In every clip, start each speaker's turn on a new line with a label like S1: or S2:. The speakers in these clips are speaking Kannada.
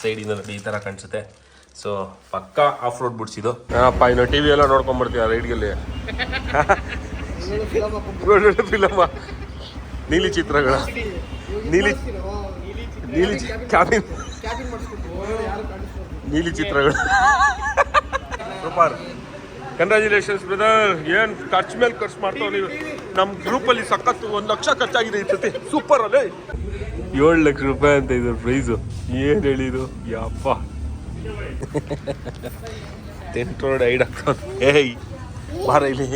S1: ಸೈಡಿಂದ ನೋಡಿ ಈ ಥರ ಕಾಣಿಸುತ್ತೆ. ಸೊ ಪಕ್ಕ ಆಫ್ ರೋಡ್ ಬುಡ್ಸ್ ಇದು. ಅಪ್ಪ ಇನ್ನು ಟಿ ವಿ ಎಲ್ಲ ನೋಡ್ಕೊಂಡ್ಬರ್ತೀಯ ರೈಡ್ಗಲ್ಲಿ? ಒಳ್ಳೊಳ್ಳೆ ಫಿಲಮ್ಮ. ನೀಲಿ ಚಿತ್ರಗಳ. ನೀಲಿ ನೀಲಿ ಕ್ಯಾಬಿನ್. ನೀಲಿ ಚಿತ್ರಗಳು. ಸೂಪರ್. ಕಂಗ್ರ್ಯಾಚುಲೇಷನ್ಸ್ ಬ್ರದರ್ ಏನ್ ಖರ್ಚು ಮೇಲೆ ಖರ್ಚು ಮಾಡ್ತಾವ ನೀವು? ನಮ್ಮ ಗ್ರೂಪಲ್ಲಿ ಸಖತ್ತು ಒಂದು ಲಕ್ಷ ಖರ್ಚಾಗಿದೆ ಈ ಸತಿ ಸೂಪರ್ ಅಲ್ಲೇ. ಏಳು ಲಕ್ಷ ರೂಪಾಯಿ ಅಂತ ಇದ್ರ ಪ್ರೈಸು ಏನು ಹೇಳಿದ್ರು? ಯಪ್ಪ. ಟೆಂಟ್ ರೋಡ್ ಐಡ್ ಆಗ್ತಾವ ಏಯ್, ಬಾರ ಇಲ್ಲಿ.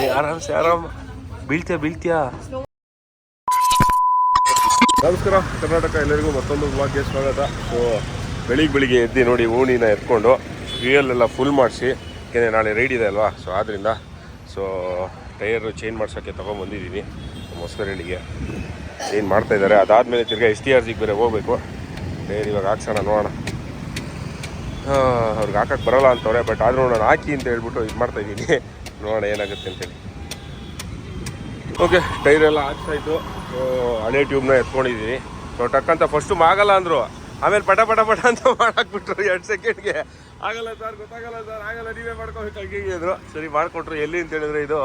S1: ಏ, ಆರಾಮ್ಸೆ, ಆರಾಮ. ಬೀಳ್ತೀಯ ಬೀಳ್ತೀಯ? ನಮಸ್ಕಾರ, ಕರ್ನಾಟಕ ಎಲ್ಲರಿಗೂ ಮತ್ತೊಂದು ವ್ಲಾಗ್ಗೆ ಸ್ವಾಗತ. ಸೊ ಬೆಳಿಗ್ಗೆ ಬೆಳಿಗ್ಗೆ ಎದ್ದು ನೋಡಿ ಓಣಿನ ಎತ್ಕೊಂಡು ಎಲ್ಲ ಫುಲ್ ಮಾಡಿಸಿ. ಏಕೆಂದರೆ ನಾಳೆ ರೈಡ್ ಇದೆ ಅಲ್ವಾ? ಸೊ ಆದ್ದರಿಂದ ಸೊ ಟೈರು ಚೇಂಜ್ ಮಾಡ್ಸೋಕ್ಕೆ ತೊಗೊಂಬಂದಿದ್ದೀನಿ ಹೊಸಕರಳ್ಳಿಗೆ ಚೇಂಜ್ ಮಾಡ್ತಾ ಇದ್ದಾರೆ ಅದಾದಮೇಲೆ ತಿರ್ಗಾ ಎಸ್ ಟಿ ಆರ್ ಜಿಗೆ ಬೇರೆ ಹೋಗ್ಬೇಕು. ಬೇರೆ ಇವಾಗ ಹಾಕ್ಸೋಣ, ನೋಡೋಣ. ಅವ್ರಿಗೆ ಹಾಕಕ್ಕೆ ಬರಲ್ಲ ಅಂತವ್ರೆ ಬಟ್ ಆದರೂ ನಾನು ಹಾಕಿ ಅಂತ ಹೇಳ್ಬಿಟ್ಟು ಇದು ಮಾಡ್ತಾ ಇದ್ದೀನಿ. ನೋಡೋಣ ಏನಾಗುತ್ತೆ ಅಂತೇಳಿ. ಓಕೆ, ಟೈರ್ ಎಲ್ಲ ಹಾಕ್ಸಾಯ್ತು ಹಳೆ ಟ್ಯೂಬ್ನ ಎತ್ಕೊಂಡಿದ್ದೀನಿ ಸೊ ಟಕ್ ಅಂತ ಫಸ್ಟು ಆಗಲ್ಲ ಅಂದರು. ಆಮೇಲೆ ಪಟ ಪಟ ಪಟ ಅಂತ ಮಾಡಾಕ್ಬಿಟ್ರು ಎರಡು ಸೆಕೆಂಡ್ಗೆ ಆಗಲ್ಲ ಸರ್, ಗೊತ್ತಾಗಲ್ಲ ಸರ್, ಆಗಲ್ಲ, ನೀವೇ ಮಾಡ್ಕೋಬೇಕು ಹೀಗೆ ಅಂದರು. ಸರಿ, ಮಾಡಿಕೊಟ್ರು. ಎಲ್ಲಿ ಅಂತ ಹೇಳಿದ್ರೆ ಇದು?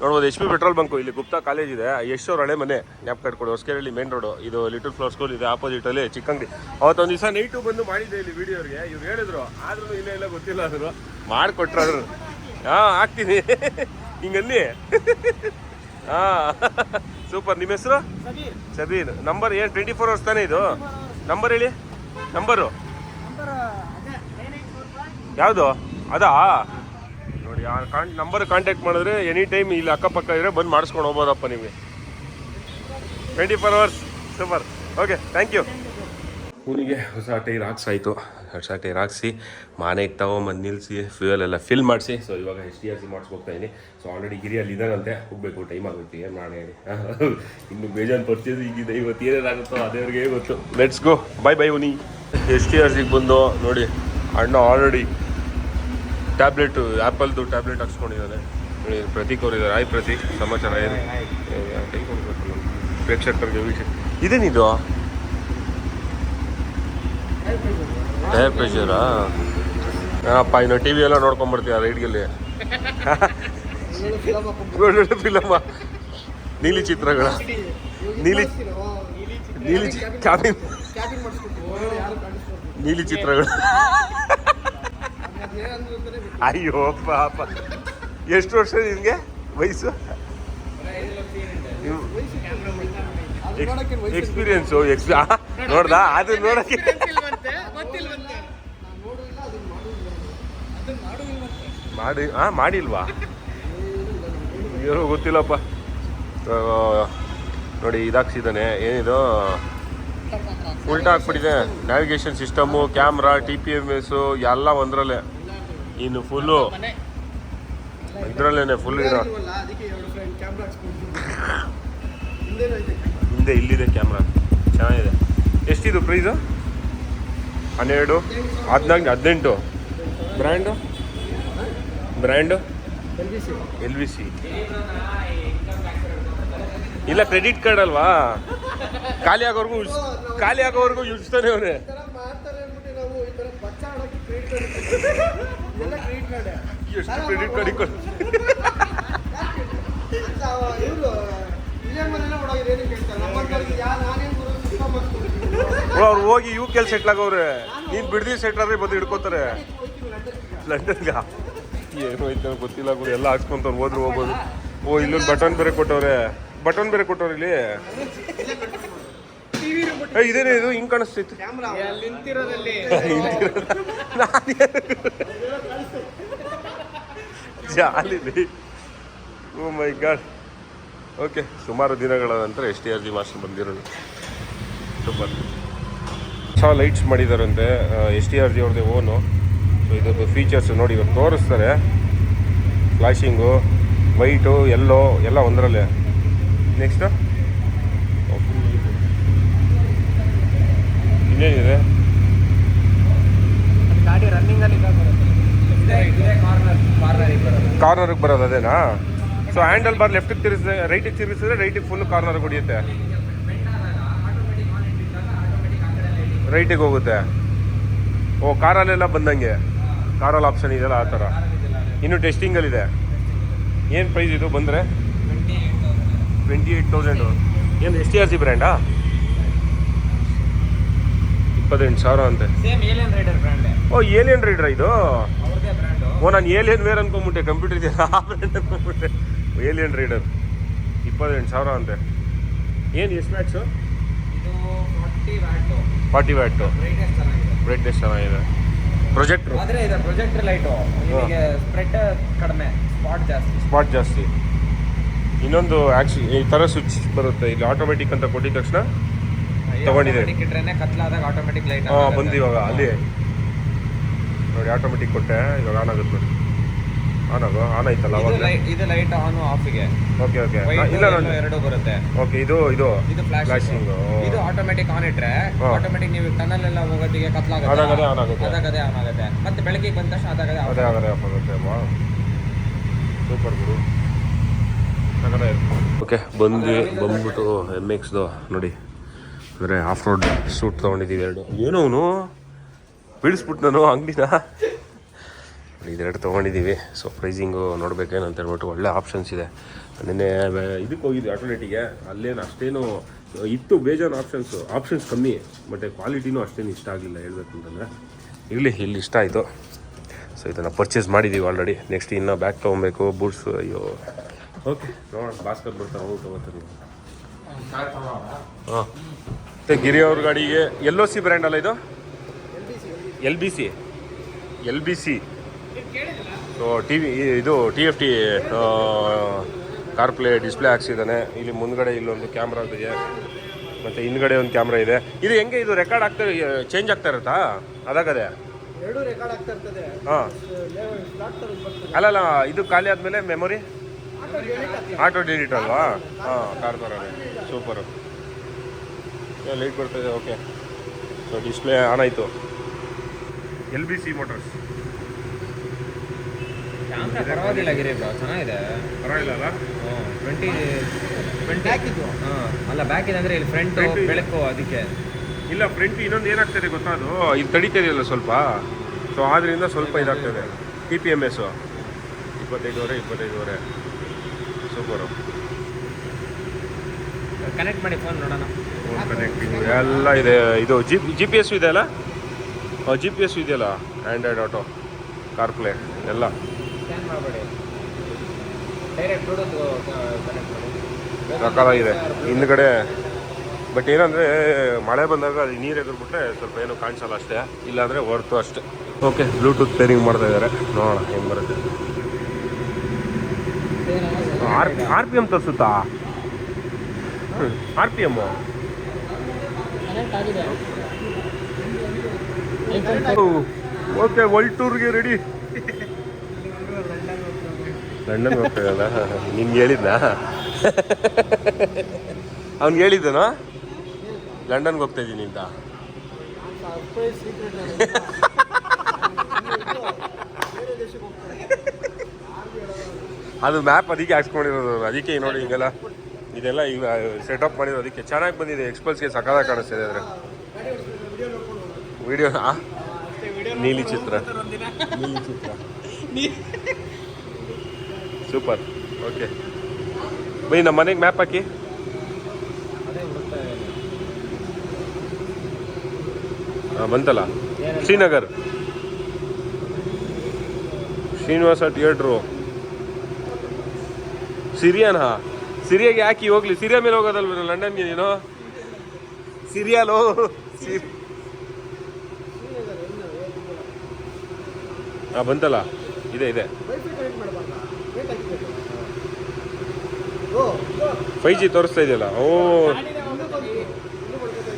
S1: ನೋಡ್ಬೋದು ಎಚ್ ಪಿ ಪೆಟ್ರೋಲ್ ಬಂಕು ಇಲ್ಲಿ ಗುಪ್ತಾ ಕಾಲೇಜ್ ಇದೆ. ಯಶೋರ್ ಹಳೆ ಮನೆ ಜ್ಞಾಪಕ ಕೊಡು ಹೊಸಕೆರಳ್ಳಿ ಮೇನ್ ರೋಡು ಇದು ಲಿಟಲ್ ಫ್ಲವರ್ ಸ್ಕೂಲ್ ಇದೆ ಆಪೋಸಿಟಲ್ಲಿ ಚಿಕ್ಕಂಗಡಿ. ಅವತ್ತೊಂದು ದಿವಸ ನೈಟು ಬಂದು ಮಾಡಿದ್ದೆ ಇಲ್ಲಿ ವಿಡಿಯೋರಿಗೆ ಇವ್ರು ಹೇಳಿದ್ರು ಆದ್ರೂ ಇಲ್ಲ ಇಲ್ಲ ಗೊತ್ತಿಲ್ಲ ಅದ್ರು. ಮಾಡಿಕೊಟ್ರು ಅದ್ರ ಹಾಂ ಹಾಕ್ತೀನಿ. ಹಿಂಗನ್ನಿ ಹಾಂ. ಸೂಪರ್ ನಿಮ್ಮ ಹೆಸರು? ಸಬೀರ್. ನಂಬರ್ ಏನು ಟ್ವೆಂಟಿ ಫೋರ್ ಅವರ್ಸ್ ತಾನೇ ಇದು? ನಂಬರ್ ಹೇಳಿ. ನಂಬರು ಯಾವುದು? ಅದಾ? ನೋಡಿ, ಆ ಕಾನ್ ನಂಬರ್ ಕಾಂಟ್ಯಾಕ್ಟ್ ಮಾಡಿದ್ರೆ ಎನಿ ಟೈಮ್ ಇಲ್ಲಿ ಅಕ್ಕಪಕ್ಕ ಇದ್ರೆ ಬಂದು ಮಾಡಿಸ್ಕೊಂಡು ಹೋಗ್ಬೋದಪ್ಪ ನಿಮಗೆ twenty four hours super okay thank you ಊರಿಗೆ ಹೊಸ ಟೈರ್ ಹಾಕ್ಸಾಯ್ತು. ಹೊಸ ಟೈರ್ ಹಾಕ್ಸಿ ಮನೆಗೆ ತಗೊಂಬಂದು ನಿಲ್ಲಿಸಿ ಫ್ಯೂಯಲ್ ಎಲ್ಲ ಫಿಲ್ ಮಾಡಿಸಿ. ಸೊ ಇವಾಗ ಎಚ್ ಟಿ ಆರ್ ಸಿ ಮಾಡಿಸ್ಬೋಗ್ತಾ ಇದ್ದೀನಿ ಸೊ ಆಲ್ರೆಡಿ ಗಿರಿಯಲ್ಲಿ ಇದ್ದಾನಂತೆ ಹೋಗಬೇಕು ಟೈಮ್ ಆಗುತ್ತೆ. ಏನು ಮಾಡಿ ಇನ್ನು ಬೇಜಾನ್ ಪರ್ಚೇಸ್ ಈಗಿದೆ. ಇವತ್ತು ಏನೇನಾಗುತ್ತೋ ಅದೇವ್ರಿಗೆ ಗೊತ್ತು. ಲೆಟ್ಸ್ ಗೋ ಬೈ ಬೈ ಉನಿ. ಎಚ್ ಟಿ ಆರ್ ಸಿಗೆ ಬಂದು ನೋಡಿ, ಅಣ್ಣ ಆಲ್ರೆಡಿ ಟ್ಯಾಬ್ಲೆಟು ಆ್ಯಪಲ್ದು ಟ್ಯಾಬ್ಲೆಟ್ ಹಾಕ್ಸ್ಕೊಂಡಿದ್ದಾನೆ ಪ್ರತೀಕ್ ಅವರು ಇದ್ದಾರೆ ಆಯ್ ಪ್ರತೀಕ್ ಸಮಾಚಾರ ಏನು. ಪ್ರೇಕ್ಷಕರಿಗೆ ವೀಕ್ಷಕ ಇದೇನಿದು? ಟೈರ್ ಪ್ರೆಷರಾ ಅಪ್ಪ ಇನ್ನು ಟಿ ವಿ ಎಲ್ಲ ನೋಡ್ಕೊಂಬರ್ತೀಯ ರೈಡ್ಗಲ್ಲಿ? ಒಳ್ಳೊಳ್ಳೆ ಫಿಲಮ್ಮ ನೀಲಿ ಚಿತ್ರಗಳ. ನೀಲಿ ನೀಲಿ ಕ್ಯಾಬಿನ್ ನೀಲಿ ಚಿತ್ರಗಳು. ಅಯ್ಯೋ ಪಾಪ. ಎಷ್ಟು ವರ್ಷ ನಿನಗೆ? ವಯಸ್ಸು? ಎಕ್ಸ್ಪೀರಿಯನ್ಸು ಎಕ್ಸ್ ನೋಡ್ದಾ? ಅದು ನೋಡಕ್ಕೆ ಮಾಡಿ ಹಾ ಮಾಡಿಲ್ವಾ? ಏನೋ ಗೊತ್ತಿಲ್ಲಪ್ಪ. ನೋಡಿ ಇದಾಗ್ಸಿದ್ದಾನೆ. ಏನಿದು? ಉಲ್ಟಾ ಹಾಕ್ಬಿಟ್ಟಿದೆ. Navigation system camera T P M S ಎಲ್ಲ ಒಂದರಲ್ಲೇ. ಇನ್ನು ಫುಲ್ಲು ಇದರಲ್ಲೇನೆ ಫುಲ್ ಇರೋ. ಹಿಂದೆ ಇಲ್ಲಿದೆ ಕ್ಯಾಮ್ರಾ ಚೆನ್ನಾಗಿದೆ. ಎಷ್ಟಿದು ಪ್ರೈಸು ಹನ್ನೆರಡು, ಹದಿನಾಲ್ಕು, ಹದಿನೆಂಟು. Brand brand L V C ಇಲ್ಲ ಕ್ರೆಡಿಟ್ ಕಾರ್ಡ್ ಅಲ್ವಾ? ಖಾಲಿ ಆಗೋವರೆಗೂ ಖಾಲಿ ಆಗೋವರೆಗೂ ಯೂಸ್ತಾನೆ ಅವನೇ. ಎಷ್ಟು ಕ್ರೆಡಿಟ್ ಕಾರ್ಡ್ ಇಕ್ಕೊಂಡು ಅವ್ರು ಹೋಗಿ ಯು ಕೆಲ್ ಸೆಟ್ಲ್ ಆಗವ್ರೆ. ನೀನು ಬಿಡ್ದಿ ಸೆಟ್ಲ್ ಆದ್ರೆ ಬಂದು ಹಿಡ್ಕೋತಾರೆ. ಲಂಡನ್ಗ? ಏನು ಐತೆ ಗೊತ್ತಿಲ್ಲ ಗುರು ಎಲ್ಲ ಹಾಕ್ಸ್ಕೊಂತವ್ರು ಹೋದ್ರು ಹೋಗ್ಬೋದು. ಓ ಇಲ್ಲೊಂದು ಬಟನ್ ಬೇರೆ ಕೊಟ್ಟವ್ರೆ. ಬಟನ್ ಬೇರೆ ಕೊಟ್ಟವ್ರೆ ಇಲ್ಲಿ. ಇದೇನೇ ಇದು? ಹಿಂಗ್ ಕಾಣಿಸ್ತಿತ್ತು. ಜಾಲಿಲಿ. ಓ ಮೈ ಗಾಡ್. ಓಕೆ ಸುಮಾರು ದಿನಗಳ ನಂತರ S T R G master ಬಂದಿರೋದು. ಸೂಪರ್. ಹೊಸ ಲೈಟ್ಸ್ ಮಾಡಿದಾರಂತೆ. ಎಸ್ ಟಿ ಆರ್ ಜಿ ಅವ್ರದ್ದೇ ಓನು. ಸೊ ಇದ್ರದ್ದು ಫೀಚರ್ಸ್ ನೋಡಿ ಇವಾಗ ತೋರಿಸ್ತಾರೆ. ಫ್ಲಾಶಿಂಗು ವೈಟು ಎಲ್ಲೋ ಎಲ್ಲ ಒಂದರಲ್ಲೇ. ನೆಕ್ಸ್ಟು ಇನ್ನೇನಿದೆ
S2: ಗಾಡಿ ರನ್ನಿಂಗ್ ಅಲ್ಲಿ
S1: ಕಾರ್ನರ್ಗೆ ಬರೋದು. ಅದೇನಾ? ಸೊ ಹ್ಯಾಂಡಲ್ ಬಾರ್ ಲೆಫ್ಟಿಗೆ ತಿರುಗಿಸಿದ್ರೆ ರೈಟಿಗೆ ತಿರುಗಿಸಿದ್ರೆ ರೈಟಿಗೆ ಫುಲ್ ಕಾರ್ನರ್ ಹೊಡಿಯುತ್ತೆ. ರೈಟಿಗೆ ಹೋಗುತ್ತೆ. ಓ ಕಾರಲ್ಲೆಲ್ಲ ಬಂದಂಗೆ. ಕಾರಲ್ಲಿ ಆಪ್ಷನ್ ಇದೆಯಲ್ಲ ಆ ಥರ. ಇನ್ನು ಟೆಸ್ಟಿಂಗಲ್ಲಿದೆ ಏನು ಪ್ರೈಸ್ ಇದು ಬಂದರೆ? ಟ್ವೆಂಟಿ ಏಯ್ಟ್ ತೌಸಂಡು ಏನು ಎಸ್ ಟಿ ಆರ್ ಸಿ ಬ್ರ್ಯಾಂಡಾ ಇಪ್ಪತ್ತೆಂಟು ಸಾವಿರ ಅಂತೆ. ಓ ಏಲಿಯನ್ ರೈಡರ್ ಇದು? ಓ ನಾನು ಏಲಿಯನ್ ವೇರ್ ಅನ್ಕೊಂಬಿಟ್ಟೆ ಕಂಪ್ಯೂಟರ್ ಇದೆಯಲ್ಲ ಆ ಬ್ರ್ಯಾಂಡ್ ಅನ್ಕೊಂಬಿಟ್ಟೆ. ಏಲಿಯನ್ ರೈಡರ್ ಇಪ್ಪತ್ತೆಂಟು ಸಾವಿರ ಅಂತೆ. ಏನು ಎಷ್ಟು ಮ್ಯಾಕ್ಸು
S2: ಫಾರ್ಟಿ ವ್ಯಾಟು ಬ್ರೈಟ್ನೆಸ್ ಚೆನ್ನಾಗಿದೆ.
S1: ಪ್ರೊಜೆಕ್ಟ್ರು
S2: ಪ್ರೊಜೆಕ್ಟ್ರ್ ಇದೆ ಪ್ರೊಜೆಕ್ಟರ್ ಲೈಟು ನಿಮಗೆ ಸ್ಪ್ರೆಡ್ ಕಡಿಮೆ ಸ್ಪಾಟ್ ಜಾಸ್ತಿ.
S1: ಸ್ಪಾಟ್ ಜಾಸ್ತಿ. ಇನ್ನೊಂದು ಆ್ಯಕ್ಚು ಈ ಥರ ಸ್ವಿಚ್ ಬರುತ್ತೆ. ಇಲ್ಲಿ ಆಟೋಮೆಟಿಕ್ ಅಂತ ಕೊಟ್ಟಿದ ತಕ್ಷಣ ತಗೊಂಡಿದೆ.
S2: Automatic ಇಟ್ರೇನೆ ಕತ್ಲಾದಾಗ ಆಟೋಮೆಟಿಕ್ ಲೈಟ್
S1: ಹಾಂ ಬಂದು ಇವಾಗ ಅಲ್ಲಿ ನೋಡಿ ಆಟೋಮೆಟಿಕ್ ಕೊಟ್ಟೆ ಇವಾಗ ಆನ್ ಆಗುತ್ತೆ ನೋಡಿ. ಆನ್ ಆಗೋ ಆನ್ ಆಯ್ತಲ್ಲ
S2: ಇದು ಲೈಟ್ ಆನ್ ಆಫ್ಗೆ
S1: ಓಕೆ ಓಕೆ ಇಲ್ಲ ನಾನು
S2: ಎರಡು ಬರುತ್ತೆ.
S1: ಓಕೆ ಇದು ಇದು
S2: ಇದು ಫ್ಲಾಶ್
S1: ಫ್ಲಾಶಿಂಗ್
S2: ಇದು ಆಟೋಮೆಟಿಕ್ ಆನ್ ಇಟ್ರೆ. ಆಟೋಮೆಟಿಕ್ ನೀವು ಟನಲ್ ಎಲ್ಲ ಹೋಗೋದಿಗೆ ಕತ್ಲಾಗುತ್ತೆ.
S1: ಅದಾಗದೆ ಆನ್ ಆಗುತ್ತೆ.
S2: ಅದಾಗದೆ ಆನ್ ಆಗುತ್ತೆ. ಮತ್ತೆ ಬೆಳಗ್ಗೆ ಬಂದ ತಕ್ಷಣ ಅದಾಗದೆ
S1: ಅದೇ ಆಗದೆ ಆಫ್ ಆಗುತ್ತೆ. ಅಮ್ಮ ಸೂಪರ್ ಗುರು. ಓಕೆ ಬಂದು ಬಂದ್ಬಿಟ್ಟು ಎಂ ಎಕ್ಸ್ದು ನೋಡಿ. ಅಂದರೆ ಆಫ್ ರೋಡ್ ಸೂಟ್ ತೊಗೊಂಡಿದ್ದೀವಿ ಎರಡು. ಏನೋ ಅವನು? ಬೀಳಿಸ್ಬಿಟ್ಟು ನಾನು ಅಂಗಡಿನ. ಇದೆರಡು ತೊಗೊಂಡಿದ್ದೀವಿ. ಸೊ ಪ್ರೈಸಿಂಗು ನೋಡಬೇಕೇನು ಅಂತ ಹೇಳ್ಬಿಟ್ಟು ಒಳ್ಳೆ ಆಪ್ಷನ್ಸ್ ಇದೆ. ನಿನ್ನೆ ಇದಕ್ಕೆ ಹೋಗಿದ್ವಿ ಆಟೋನೇಟಿಗೆ ಅಲ್ಲೇನು ಅಷ್ಟೇನು ಇತ್ತು ಬೇಜಾನ್ ಆಪ್ಷನ್ಸು ಆಪ್ಷನ್ಸ್ ಕಮ್ಮಿ ಬಟ್ ಕ್ವಾಲಿಟಿನೂ ಅಷ್ಟೇನು ಇಷ್ಟ ಆಗಲಿಲ್ಲ ಹೇಳ್ಬೇಕು ಅಂತಂದರೆ ಇರಲಿ ಇಲ್ಲಿ ಇಷ್ಟ ಆಯಿತು. ಸೊ ಇದನ್ನು ಪರ್ಚೇಸ್ ಮಾಡಿದ್ದೀವಿ ಆಲ್ರೆಡಿ ನೆಕ್ಸ್ಟ್ ಇನ್ನೂ ಬ್ಯಾಗ್ ತೊಗೊಬೇಕು ಬೂಟ್ಸ್ ಅಯ್ಯೋ. ಓಕೆ ನೋಡೋಣ. ಭಾಸ್ಕರ್ ಬರ್ತಾರೆ ಹೋಗಿ ತೊಗೋತಾರೆ ಹಾಂ. ಮತ್ತು ಗಿರಿ ಅವ್ರ ಗಾಡಿಗೆ ಎಲ್ ಒ ಸಿ ಬ್ರ್ಯಾಂಡ್ ಅಲ್ಲ ಇದು? L B C L B C so T V ಇದು T F T CarPlay display ಹಾಕ್ಸಿದ್ದಾನೆ. ಇಲ್ಲಿ ಮುಂದ್ಗಡೆ ಇಲ್ಲೊಂದು ಕ್ಯಾಮ್ರಾ ಇದೆ. ಮತ್ತು ಹಿಂದ್ಗಡೆ ಒಂದು ಕ್ಯಾಮ್ರಾ ಇದೆ. ಇದು ಹೆಂಗೆ ಇದು ರೆಕಾರ್ಡ್ ಆಗ್ತಾ ಚೇಂಜ್ ಆಗ್ತಾ ಇರುತ್ತಾ? ಅದಾಗದೆ?
S3: ಎರಡು ರೆಕಾರ್ಡ್ ಆಗ್ತಾ ಇರ್ತದೆ.
S1: ಹಾಂ.
S3: ಸ್ಲಾಟ್ ತರದ್ ಬರ್ತದೆ
S1: ಅಲ್ಲಲ್ಲ ಇದು ಖಾಲಿ ಆದಮೇಲೆ ಮೆಮೊರಿ ಆಟೋ ಡಿಲೀಟ್ ಅಲ್ವಾ? ಹಾಂ ಕಾರ್ ಥರನೇ ಸೂಪರು ಲೈಟ್ ಬರ್ತಾಯಿದೆ ಓಕೆ ಸೊ ಡಿಸ್ಪ್ಲೇ ಆನ್ ಆಯಿತು. L B C motors
S2: camera ಪರವಾಗಿಲ್ಲ ಗಿರಿ ಬ್ರೋ ಚೆನ್ನಾಗಿದೆ.
S1: ಪರವಾಗಿಲ್ಲ ಅಲ್ಲ?
S2: ಟ್ವೆಂಟಿ ಟ್ವೆಂಟಿ
S3: ಹಾಕಿದ್ದು
S2: ಹಾಂ ಅಲ್ಲ ಬ್ಯಾಕ್ ಇದೆ ಅಂದ್ರೆ ಇಲ್ಲಿ ಫ್ರಂಟ್ ಬೆಳಕು ಅದಕ್ಕೆ.
S1: ಇಲ್ಲ ಫ್ರಂಟ್ ಇನ್ನೊಂದು ಏನಾಗ್ತದೆ ಗೊತ್ತಾ ಅದು? ಇದು ತಡಿತದೆಯಲ್ಲ ಇದೆಯಲ್ಲ ಸ್ವಲ್ಪ? ಸೊ ಆದ್ರಿಂದ ಸ್ವಲ್ಪ ಇದಾಗ್ತದೆ ಟಿ ಪಿ ಎಂ ಎಸ್ಸು ಇಪ್ಪತ್ತೈದುವರೆ ಇಪ್ಪತ್ತೈದುವರೆ. ಸೂಪರು
S2: ಕನೆಕ್ಟ್ ಮಾಡಿ ಫೋನ್ ನೋಡೋಣ.
S1: ಫೋನ್ ಕನೆಕ್ಟಿಂಗ್ ಎಲ್ಲ ಇದೆ. ಇದು ಜಿ ಜಿ ಪಿ ಎಸ್ ಇದೆ ಅಲ್ಲ? ಜಿ ಪಿ ಎಸ್ ಇದೆಯಲ್ಲ? ಆ್ಯಂಡ್ರಾಯ್ಡ್ ಆಟೋ ಕಾರ್ ಪ್ಲೇ ಎಲ್ಲ.
S2: ಸ್ಕ್ಯಾನ್ ಮಾಡಬೇಡಿ. ಡೈರೆಕ್ಟ್ ಬ್ಲೂಟೂತ್ ಕನೆಕ್ಟ್ ಮಾಡಿ.
S1: ಸಕಾಲಾಗಿದೆ ಹಿಂದ್ಗಡೆ ಬಟ್ ಏನಂದರೆ ಮಳೆ ಬಂದಾಗ ಅಲ್ಲಿ ನೀರು ಎದುರ್ಬಿಟ್ರೆ ಸ್ವಲ್ಪ ಏನು ಕಾಣಿಸಲ್ಲ ಅಷ್ಟೇ. ಇಲ್ಲಾಂದರೆ ಹೊರ್ತು ಅಷ್ಟೇ. ಓಕೆ ಬ್ಲೂಟೂತ್ ಪೇರಿಂಗ್ ಮಾಡ್ತಾ ಇದ್ದಾರೆ ನೋಡೋಣ ಹೆಂಗೆ ಬರುತ್ತೆ. ಆರ್ ಆರ್ ಪಿ ಎಂ ತೋರಿಸುತ್ತಾ? R P M okay world ಟೂರ್ಗೆ ರೆಡಿ ಲಂಡನ್ ಹೋಗ್ತಾಗಲ್ಲ ನಿನ್ಗೆ ಹೇಳಿದ್ನಾ? ಅವ್ನಿಗೆ ಹೇಳಿದ್ದನಾ? ಲಂಡನ್ಗೆ ಹೋಗ್ತಾ ಇದ್ದೀನಿ ಅಂತ.
S3: ಸರ್ಪ್ರೈಸ್ ಸೀಕ್ರೆಟ್ ಬೇರೆ ದೇಶಕ್ಕೆ ಹೋಗ್ತಾರೆ
S1: ಅದು ಮ್ಯಾಪ್ ಅದಕ್ಕೆ ಹಾಕ್ಸ್ಕೊಂಡಿರೋದು ಅದಕ್ಕೆ ನೋಡಿ ಹಿಂಗೆಲ್ಲ ಇದೆಲ್ಲ ಈಗ ಸೆಟಪ್ ಮಾಡಿರೋ ಅದಕ್ಕೆ ಚೆನ್ನಾಗಿ ಬಂದಿದೆ. ಎಕ್ಸ್ಪಲ್ಸ್ಗೆ ಸಕಾಲ ಕಾಣಿಸ್ತಿದೆ ಅಂದ್ರೆ ವಿಡಿಯೋ ನೀಲಿ ಚಿತ್ರ. ನೀಲಿ ಚಿತ್ರ. ಸೂಪರ್ ಓಕೆ ಬೈ ನಮ್ಮ ಮನೆಗೆ ಮ್ಯಾಪ್ ಹಾಕಿ. ಹಾಂ, ಬಂತಲ್ಲ? ಶ್ರೀನಗರ್. ಶ್ರೀನಿವಾಸ ಥಿಯೇಟ್ರು ಸಿರಿಯಾನಾ ಸಿರಿಯಾಗೆ ಹಾಕಿ ಹೋಗ್ಲಿ. ಸಿರಿಯಾ ಮೇಲೆ ಹೋಗೋದಲ್ವ ಲಂಡನ್ಗೆ ನೀನು? ಸಿರಿಯಾಲೋ? ಸಿರಿ ಹಾಂ ಬಂತಲ್ಲ? ಇದೆ ಇದೆ. ಫೈ ಜಿ ತೋರಿಸ್ತಾ ಇದೆಯಲ್ಲ? ಓ.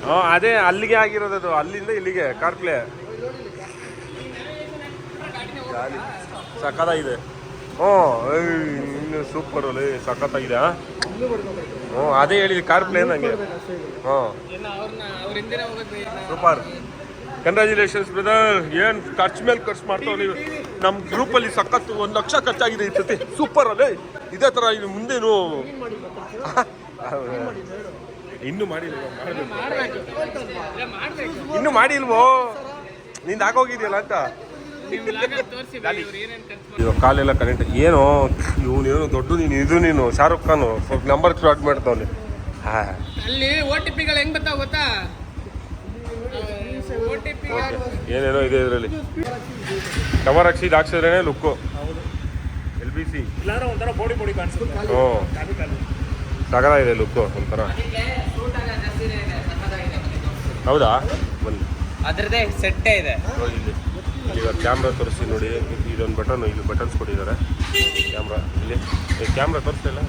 S1: ಹಾಂ ಅದೇ ಅಲ್ಲಿಗೆ ಆಗಿರೋದದು ಅಲ್ಲಿಂದ ಇಲ್ಲಿಗೆ ಕಾರ್ ಪ್ಲೇ ಸಖತ್ತಾಗಿದೆ. ಹ್ಞೂ ಇನ್ನು ಸೂಪರ್ ಅಲ್ಲಿ ಸಖತ್ತಾಗಿದೆ ಹ್ಞೂ ಅದೇ ಹೇಳಿದ್ವಿ ಕಾರ್
S3: ಪ್ಲೇನ್ ಹಂಗೆ
S1: ಹ್ಞೂ ಸೂಪರ್ ಕಂಗ್ರ್ಯಾಚುಲೇಷನ್ಸ್ ಬ್ರದರ್ ಏನು ಖರ್ಚು ಮೇಲೆ ಖರ್ಚು ಮಾಡ್ತಾವೆ ನೀವು? ನಮ್ಮ ಗ್ರೂಪಲ್ಲಿ ಸಖತ್ತು ಒಂದು ಲಕ್ಷ ಖರ್ಚಾಗಿದೆ ಸತಿ. ಸೂಪರ್ ಅಲ್ಲೇ. ಇದೇ ಥರ ಇದು ಮುಂದೇನು? ಇನ್ನು ಮಾಡಿಲ್ವ? ಇನ್ನು ಮಾಡಿಲ್ವೋ? ನಿಂದು ಆಗೋಗಿದೆಯಲ್ಲ ಅಂತ? ಇವಾಗ ಕಾಲೆಲ್ಲ ಕರೆಂಟ್ ಏನು ಇವನು ಏನು ದೊಡ್ಡ ನೀನು ಇದು ನೀನು ಶಾರುಖ್ ಖಾನ್ ಸ್ವಲ್ಪ ನಂಬರ್ ಸ್ಟಾರ್ಟ್ ಮಾಡ್ತಾವನೆ. ಹಾ.
S4: ಅಲ್ಲಿ ಓ ಟಿ ಪಿಗಳು ಹೆಂಗ್ ಬರ್ತಾವ ಗೊತ್ತಾ?
S1: ಏನೇನೋ ಇದೆ ಇದರಲ್ಲಿ. ಕವರ್ ಹಾಕ್ಸಿದ್ ಹಾಕ್ಸಿದ್ರೇನೆ ಲುಕ್ಕು ಎಲ್ ಬಿ ಸಿ.
S3: ಇಲ್ಲಾಂದ್ರೆ ಒಂಥರ ಬೋಡಿ ಬೋಡಿ ಕಾಣಿಸುತ್ತೆ.
S1: ಹ್ಞೂ. ಸಗದ ಇದೆ ಲುಕ್ಕು ಒಂಥರ. ಹೌದಾ? ಬನ್ನಿ.
S2: ಅದ್ರದ್ದೇ ಸೆಟ್ಟೇ ಇದೆ.
S1: ಇಲ್ಲಿ. ಈಗ ಕ್ಯಾಮ್ರಾ ತೋರಿಸಿ ನೋಡಿ. ಇದೊಂದು ಬಟನ್ ಇಲ್ಲಿ ಬಟನ್ಸ್ ಕೊಟ್ಟಿದ್ದಾರೆ. ಕ್ಯಾಮ್ರಾ ಇಲ್ಲಿ. ಕ್ಯಾಮ್ರಾ ತೋರಿಸ್ತಿಲ್ಲ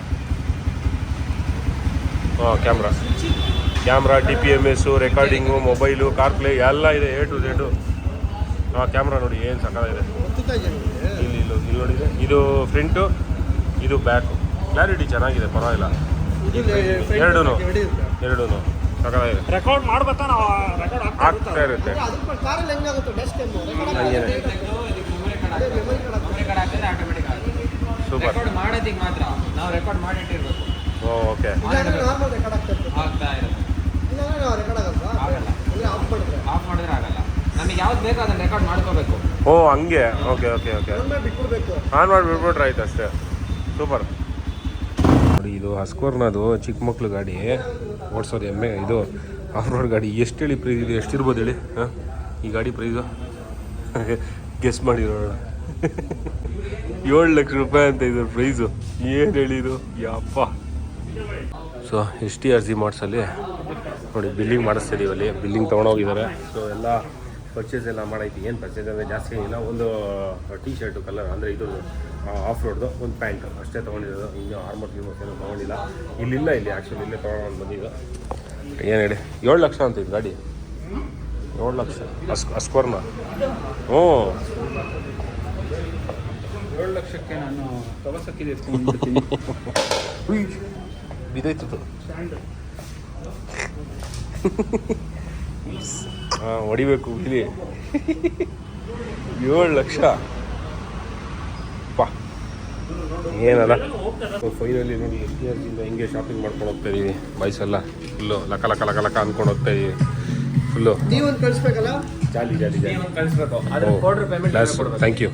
S1: ಹಾಂ camera. Camera D P M S recording mobile car play ಎಲ್ಲ ಇದೆ ಎ ಟು ಝೆಡು ಹಾಂ ಕ್ಯಾಮ್ರಾ ನೋಡಿ ಏನು ಸಕ್ಕತ್ತಾಗಿದೆ. ಇಲ್ಲಿ ಇಲ್ಲಿ ಇಲ್ಲಿ ನೋಡಿದೆ ಇದು ಫ್ರಂಟು ಇದು ಬ್ಯಾಕು ಕ್ಲಾರಿಟಿ ಚೆನ್ನಾಗಿದೆ ಪರವಾಗಿಲ್ಲ. ಎರಡೂ. ಎರಡೂ
S3: ರೆಕಾರ್ಡ್ ಮಾಡ್ಬೇಕಾ ನಾವು ರೆಕಾರ್ಡ್
S1: ಆಗ್ತಾ ಇರುತ್ತೆ.
S3: ಕಾರಲ್ಲಿ ಹೆಂಗಾಗುತ್ತೆ
S2: ಬೆಸ್ಟ್
S1: ಸೂಪರ್.
S2: ರೆಕಾರ್ಡ್ ಮಾಡೋದಿಗೆ ಮಾತ್ರ. ನಾವು ರೆಕಾರ್ಡ್ ಮಾಡಿಟ್ಟಿರ್ಬೇಕು.
S1: ಓಕೆ.
S3: ನಾರ್ಮಲ್ ರೆಕಾರ್ಡ್ ಆಗ್ತಾ
S2: ಆಗ್ತಾ ಇರುತ್ತೆ.
S3: ಇಲ್ಲಾಂದ್ರೆ ನಾವು ರೆಕಾರ್ಡ್ ಆಗಲ್ವಾ?
S2: ಆಗಲ್ಲ.
S3: ಅಂದ್ರೆ ಆಫ್ ಮಾಡಿದ್ರೆ.
S2: ಆಫ್ ಮಾಡಿದ್ರೆ ಆಗಲ್ಲ. ನಮಗೆ ಯಾವ್ದು ಬೇಕೋ ಅದನ್ನ ರೆಕಾರ್ಡ್ ಮಾಡ್ಕೋಬೇಕು.
S1: ಓ ಹಂಗೆ. Okay okay okay. ಆನ್ ಮಾಡಿ ಬಿಟ್ಬಿಟ್ರೆ ಆಯ್ತು ಅಷ್ಟೇ. ಸೂಪರ್. ನೋಡಿ, ಇದು ಹಸ್ಕೋರ್ನದು ಚಿಕ್ಕ ಮಕ್ಳು ಗಾಡಿ. ಓಡಿಸೋದು ಎಮ್ಮೆ, ಇದು ಆಫ್ ರೋಡ್ ಗಾಡಿ. ಎಷ್ಟು ಹೇಳಿ ಪ್ರೈಸ್ ಇದು? ಎಷ್ಟಿರ್ಬೋದು ಹೇಳಿ? ಹಾಂ? ಈ ಗಾಡಿ ಪ್ರೈಸು ಗೆಸ್ ಮಾಡಿರೋಣ ಏಳು ಲಕ್ಷ ರೂಪಾಯಿ ಅಂತ ಇದ್ರ ಪ್ರೈಸು ಏನು ಹೇಳಿದು ಯಪ್ಪ. ಸೊ ಎಸ್ ಟಿ ಆರ್ ಮಾಡ್ಸಲ್ಲಿ ನೋಡಿ ಬಿಲ್ಲಿಂಗ್ ಮಾಡಿಸ್ತಿದ್ದೀವಲ್ಲಿ ಬಿಲ್ಲಿಂಗ್ ತೊಗೊಂಡೋಗಿದ್ದಾರೆ ಸೊ ಎಲ್ಲ ಪರ್ಚೇಸ್ ಎಲ್ಲ ಮಾಡೈತಿ. ಏನು ಪರ್ಚೇಸ್ ಅಂದರೆ ಜಾಸ್ತಿ ಏನಿಲ್ಲ ಒಂದು ಟೀ ಶರ್ಟು ಕಲರ್ ಅಂದರೆ ಇದು ಆಫ್ ರೋಡ್ದು ಒಂದು ಪ್ಯಾಂಟ್ ಅಷ್ಟೇ ತೊಗೊಂಡಿರೋದು. ಇನ್ನು ಆರ್ಮರ್ ಗಿರ್ಮರ್ಸ್ ಏನೂ ತೊಗೊಂಡಿಲ್ಲ. ಇಲ್ಲಿಲ್ಲ ಇಲ್ಲಿ ಆ್ಯಕ್ಚುಲಿ ಇಲ್ಲೇ ತೊಗೊಂಡು ಬಂದಿದ್ದು. ಏನು ಹೇಳಿ? ಏಳು ಲಕ್ಷ ಅಂತ ಇದು ಗಾಡಿ. ಏಳು ಲಕ್ಷ. ಅಸ್ ಅಸ್ಕೋರ್ನ. ಹ್ಞೂ.
S2: ಏಳು ಲಕ್ಷಕ್ಕೆ ನಾನು
S1: ಹಾಂ ಹೊಡಿಬೇಕು ಇಲ್ಲಿ ಏಳು ಲಕ್ಷ. ಪಾ ಏನಲ್ಲ ಫೈನಲಿ ನೋಡಿ ಎಸ್ ಟಿ ಆರ್ಜಿಂದ ಹಿಂಗೆ ಶಾಪಿಂಗ್ ಮಾಡ್ಕೊಂಡು ಹೋಗ್ತಾ ಇದ್ದೀವಿ ಬೈಸ್ ಎಲ್ಲ ಫುಲ್ಲು ಲಕ ಲಕ ಲಕ ಲಕ ಅಂದ್ಕೊಂಡು ಹೋಗ್ತಾ ಇದ್ದೀವಿ ಫುಲ್ಲು
S3: ನೀವೊಂದು ಕಳಿಸ್ಬೇಕಲ್ಲ?
S1: ಜಾಲಿ ಜಾಲಿ ಜಾಲಿ.
S2: ಕಳಿಸ್ಬೇಕು.
S1: ಥ್ಯಾಂಕ್ ಯು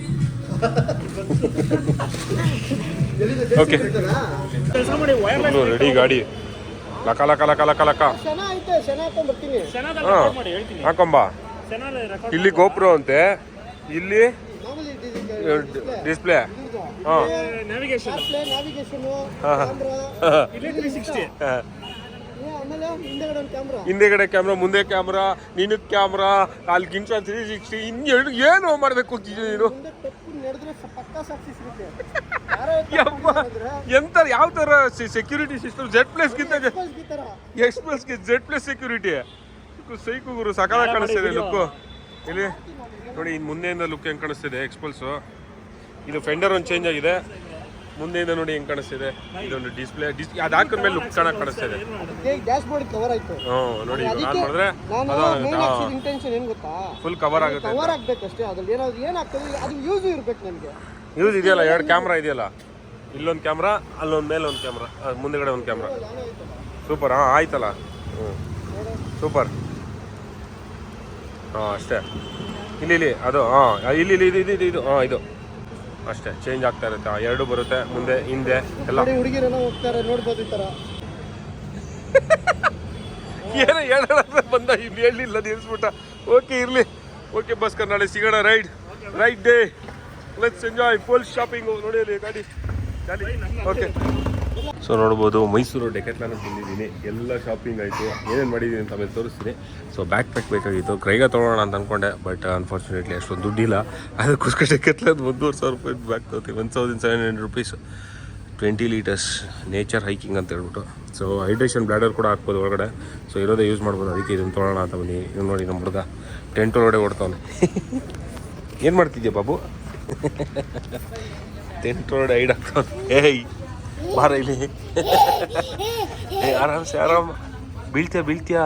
S1: ಓಕೆ ರೆಡಿ ಗಾಡಿ. ಲಕ ಲಕ ಲಕ ಲಕ ಲಕ. ಹಾಕೊಂಬಾ ಇಲ್ಲಿ ಗೋಪುರ ಅಂತೆ. ಇಲ್ಲಿ ಡಿಸ್ಪ್ಲೇ ಹಾಂ.
S3: ಹಿಂದೆಗಡೆ ಕ್ಯಾಮ್ರಾ
S1: ಹಿಂದೆಗಡೆ ಕ್ಯಾಮ್ರಾ ಮುಂದೆ ಕ್ಯಾಮ್ರಾ ನಿನಗೆ ಕ್ಯಾಮ್ರಾ ಅಲ್ಲಿ ಗಿಂಚ ತ್ರೀ ಸಿಕ್ಸ್ಟಿ ಇನ್ನು ಏನು ಮಾಡಬೇಕು ನೀನು? ಎಂತ ಯಾವ ತರ ಸೆಕ್ಯೂರಿಟಿ ಸಿಸ್ಟಮ್ ಜೆಡ್
S3: ಪ್ಲೇಸ್ ಗಿಂತ
S1: ಎಕ್ಸ್ಪ್ರೆಸ್ಗೆ ಜೆಡ್ ಪ್ಲಸ್ ಸೆಕ್ಯೂರಿಟಿ ಸೈಕು ಗುರು ಸಕಾಲ ಕಾಣಿಸ್ತಿದೆ ಲುಕ್ ಇಲ್ಲಿ? ನೋಡಿ ಇನ್ನು ಮುಂದೆಯಿಂದ ಲುಕ್ ಹೆಂಗ್ ಕಾಣಿಸ್ತಿದೆ? ಎಕ್ಸ್ಪಲ್ಸು ಇದು ಫೆಂಡರ್ ಒಂದು ಚೇಂಜ್ ಆಗಿದೆ. ಮುಂದೆಯಿಂದ ನೋಡಿ ಹೆಂಗೆ ಕಾಣಿಸ್ತಿದೆ? ಇದೊಂದು ಡಿಸ್ಪ್ಲೇ ಡಿಸ್ ಅದು ಹಾಕಿದ್ಮೇಲೆ ಲುಕ್ ಚೆನ್ನಾಗಿ ಕಾಣಿಸ್ತಿದೆ ಹ್ಞೂ ನೋಡಿ
S3: ನಾನು
S1: ಮಾಡಿದ್ರೆ ಅದು
S3: ಮೇನ್ ಇಂಟೆನ್ಷನ್ ಏನ್ ಗೊತ್ತಾ?
S1: ಫುಲ್ ಕವರ್ ಆಗುತ್ತೆ
S3: ಕವರ್ ಆಗ್ಬೇಕಷ್ಟೇ ಅದ್ರಲ್ಲಿ ಏನಾದ್ರು ಏನಾಗ್ತದೆ? ಅದು ಯೂಸ್ ಇರ್ಬೇಕು ನನಗೆ
S1: ಯೂಸ್ ಇದೆಯಲ್ಲ? ಎರಡು ಕ್ಯಾಮ್ರಾ ಇದೆಯಲ್ಲ? ಇಲ್ಲೊಂದು ಕ್ಯಾಮ್ರಾ ಅಲ್ಲೊಂದು ಮೇಲೆ ಒಂದು ಕ್ಯಾಮ್ರಾ ಮುಂದೆಗಡೆ ಒಂದು ಕ್ಯಾಮ್ರಾ ಸೂಪರ್ ಹಾಂ ಆಯ್ತಲ್ಲ? ಹ್ಞೂ ಸೂಪರ್ ಹಾಂ ಅಷ್ಟೇ. ಇಲ್ಲಿ ಇಲ್ಲಿ ಅದು ಹಾಂ ಇಲ್ಲಿ ಇಲ್ಲಿ ಇದು ಇದು ಇದು ಇದು ಹಾಂ ಇದು. ಅಷ್ಟೇ ಚೇಂಜ್ ಆಗ್ತಾ ಇರುತ್ತೆ. ಎರಡು ಬರುತ್ತೆ ಮುಂದೆ ಹಿಂದೆ ಎಲ್ಲ.
S3: ನೋಡಿ ಹುಡುಗಿರೆಲ್ಲ ಹೋಗ್ತಾರೆ ನೋಡ್ಬೋದು ಈ ತರ
S1: ಏನೋ ಹೇಳೋಣ ಅಂತ ಬಂದ ಇಲ್ಲಿ ಹೇಳಿಲ್ಲ ನಿಲ್ಸ್ಬಿಟ್ಟ. ಓಕೆ ಇರಲಿ. ಓಕೆ ಬಸ್ ನಾಳೆ ಸಿಗೋಣ ride. Right day. Let's enjoy full shopping ನೋಡಿ ಅಲ್ಲಿ, ಗಾಡಿ. ಓಕೆ ಸೊ ನೋಡ್ಬೋದು, ಮೈಸೂರು ಡೆಕೆಟ್ಲಾನ ಬಂದಿದ್ದೀನಿ. ಎಲ್ಲ ಶಾಪಿಂಗ್ ಆಯಿತು. ಏನೇನು ಮಾಡಿದ್ದೀನಿ ಅಂತ ಆಮೇಲೆ ತೋರಿಸ್ತೀನಿ. ಸೊ ಬ್ಯಾಕ್ ಪ್ಯಾಕ್ ಬೇಕಾಗಿತ್ತು. ಕ್ರೈಗ ತೊಗೊಳ್ಳೋಣ ಅಂತ ಅಂದ್ಕೊಂಡೆ ಬಟ್ ಅನ್ಫಾರ್ಚುನೇಟ್ಲಿ ಅಷ್ಟೊಂದು ದುಡ್ಡಿಲ್ಲ. ಅದಕ್ಕೋಸ್ಕರ ಡೆಕೆಟ್ಲಾನ್ ಒಂದೂವರೆ ಸಾವಿರ ರೂಪಾಯಿ back ತೊಗೊತೀವಿ one thousand seven hundred rupees twenty litres nature hiking ಅಂತ ಹೇಳ್ಬಿಟ್ಟು. ಸೊ ಹೈಡ್ರೇಷನ್ ಬ್ಲ್ಯಾಡರ್ ಕೂಡ ಹಾಕ್ಬೋದು ಒಳಗಡೆ. ಸೊ ಇರೋದೇ ಯೂಸ್ ಮಾಡ್ಬೋದು. ಅದಕ್ಕೆ ಇದನ್ನು ತೊಗೊಳ್ಳೋಣ ಅಂತ ಬನ್ನಿ ನೋಡಿ ನಮ್ಮ ಹುಡುಗ. ಟೆಂಟ್ ಒಳಗಡೆ ಓಡ್ತಾವನೆ. ಏನು ಮಾಡ್ತಿದ್ಯಾ ಬಾಬು? ಒಳಗಡೆ ಐಡ್ ಹಾಕ್ತಾವನೆ ಏಯ್ ಬಾರ ಇಲ್ಲಿ. ಏ ಆರಾಮ್ಸೆ ಆರಾಮ್. ಬೀಳ್ತೀಯ ಬೀಳ್ತೀಯಾ?